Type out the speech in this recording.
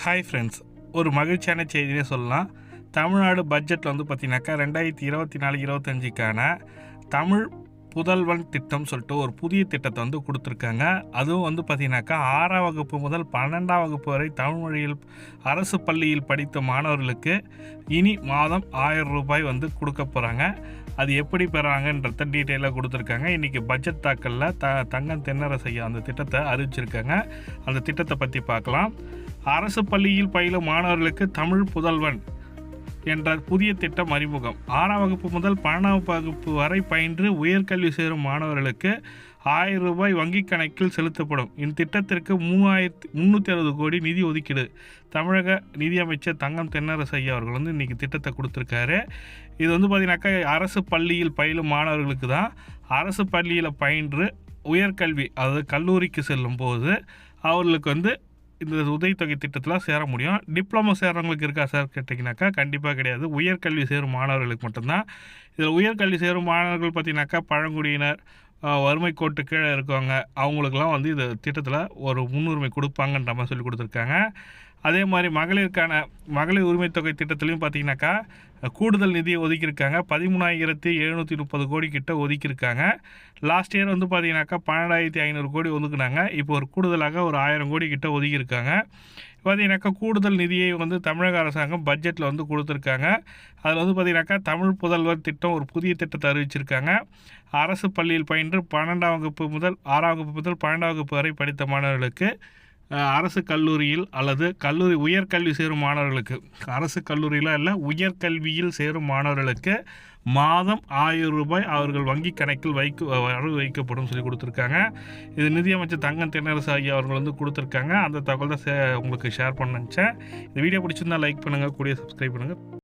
Hi friends ஒரு மகிழ்ச்சியான செய்தினே சொல்லலாம். தமிழ்நாடு பட்ஜெட்டில் வந்து பார்த்தீங்கன்னாக்கா ரெண்டாயிரத்தி இருபத்தி நாலு இருபத்தஞ்சிக்கான தமிழ் புதல்வன் திட்டம் சொல்லிட்டு ஒரு புதிய திட்டத்தை வந்து கொடுத்துருக்காங்க. அதுவும் வந்து பார்த்திங்கனாக்கா ஆறாம் வகுப்பு முதல் பன்னெண்டாம் வகுப்பு வரை தமிழ் மொழியில் அரசு பள்ளியில் படித்த மாணவர்களுக்கு இனி மாதம் ஆயிரம் ரூபாய் வந்து கொடுக்க போகிறாங்க அது எப்படி பெறாங்கன்றத டீட்டெயிலாக கொடுத்துருக்காங்க. இன்றைக்கி பட்ஜெட் தாக்கலில் த தங்கம் தென்னரசு அந்த திட்டத்தை அறிவிச்சிருக்காங்க. அந்த திட்டத்தை பற்றி பார்க்கலாம். அரசு பள்ளியில் பயிலும் மாணவர்களுக்கு தமிழ் புதல்வன். என்ற புதிய திட்டம் அறிமுகம். ஆறாம் வகுப்பு முதல் பன்னெண்டாம் வகுப்பு வரை பயின்று உயர்கல்வி சேரும் மாணவர்களுக்கு ஆயிரம் ரூபாய் வங்கிக் கணக்கில் செலுத்தப்படும். இத்திட்டத்திற்கு மூவாயிரத்தி முந்நூற்றி அறுபது கோடி நிதி ஒதுக்கீடு. தமிழக நிதியமைச்சர் தங்கம் தென்னரசு ஐயா அவர்கள் வந்து இன்றைக்கி திட்டத்தை கொடுத்துருக்காரு. இது வந்து பார்த்திங்கனாக்கா அரசு பள்ளியில் பயிலும் மாணவர்களுக்கு தான் அரசு பள்ளியில் பயின்று உயர்கல்வி அதாவது கல்லூரிக்கு செல்லும் போது அவர்களுக்கு வந்து இந்த உதவித்தொகை திட்டத்தில் சேர முடியும். டிப்ளமோ சேர்றவங்களுக்கு இருக்கா சார் கேட்டிங்கனாக்கா கண்டிப்பாக கிடையாது. உயர்கல்வி சேரும் மாணவர்களுக்கு மட்டும்தான். இதில் உயர்கல்வி சேரும் மாணவர்கள் பார்த்தீங்கன்னாக்கா பழங்குடியினர் வறுமை கோட்டு கீழே இருக்கவங்க அவங்களுக்கெல்லாம் வந்து இந்த திட்டத்தில் ஒரு முன்னுரிமை கொடுப்பாங்கன்ற மாதிரி சொல்லி கொடுத்துருக்காங்க. அதே மாதிரி மகளிருக்கான மகளிர் உரிமைத்தொகை திட்டத்துலையும் பார்த்தீங்கன்னாக்கா கூடுதல் நிதியை ஒதுக்கியிருக்காங்க. பதிமூணாயிரத்தி எழுநூற்றி முப்பது கோடி கிட்ட ஒதுக்கியிருக்காங்க. லாஸ்ட் இயர் வந்து பார்த்தீங்கன்னாக்கா பன்னெண்டாயிரத்தி ஐநூறு கோடி ஒதுக்குனாங்க. இப்போ ஒரு கூடுதலாக ஒரு ஆயிரம் கோடி கிட்ட ஒதுக்கியிருக்காங்க பார்த்தீங்கன்னாக்கா கூடுதல் நிதியை வந்து தமிழக அரசாங்கம் பட்ஜெட்டில் வந்து கொடுத்துருக்காங்க. அதில் வந்து பார்த்தீங்கன்னாக்கா தமிழ் புதல்வர் திட்டம் ஒரு புதிய திட்டத்தை அறிவிச்சிருக்காங்க. அரசு பள்ளியில் பயின்று பன்னெண்டாம் வகுப்பு முதல் ஆறாம் வகுப்பு முதல் பன்னெண்டாம் வகுப்பு வரை படித்த மாணவர்களுக்கு அரசு கல்லூரியில் அல்லது கல்லூரி உயர்கல்வி சேரும் மாணவர்களுக்கு அரசு கல்லூரியில் இல்லை உயர்கல்வியில் சேரும் மாணவர்களுக்கு மாதம் ஆயிரம் ரூபாய் அவர்கள் வங்கி கணக்கில் வைக்க வரவு வைக்கப்படும் சொல்லி கொடுத்துருக்காங்க. இது நிதியமைச்சர் தங்கம் தென்னரசு ஐயா அவர்கள் வந்து கொடுத்துருக்காங்க. அந்த தகவல் தான் உங்களுக்கு ஷேர் பண்ண நினச்சேன். இந்த வீடியோ பிடிச்சிருந்தா லைக் பண்ணுங்கள் கூடிய சப்ஸ்கிரைப் பண்ணுங்கள்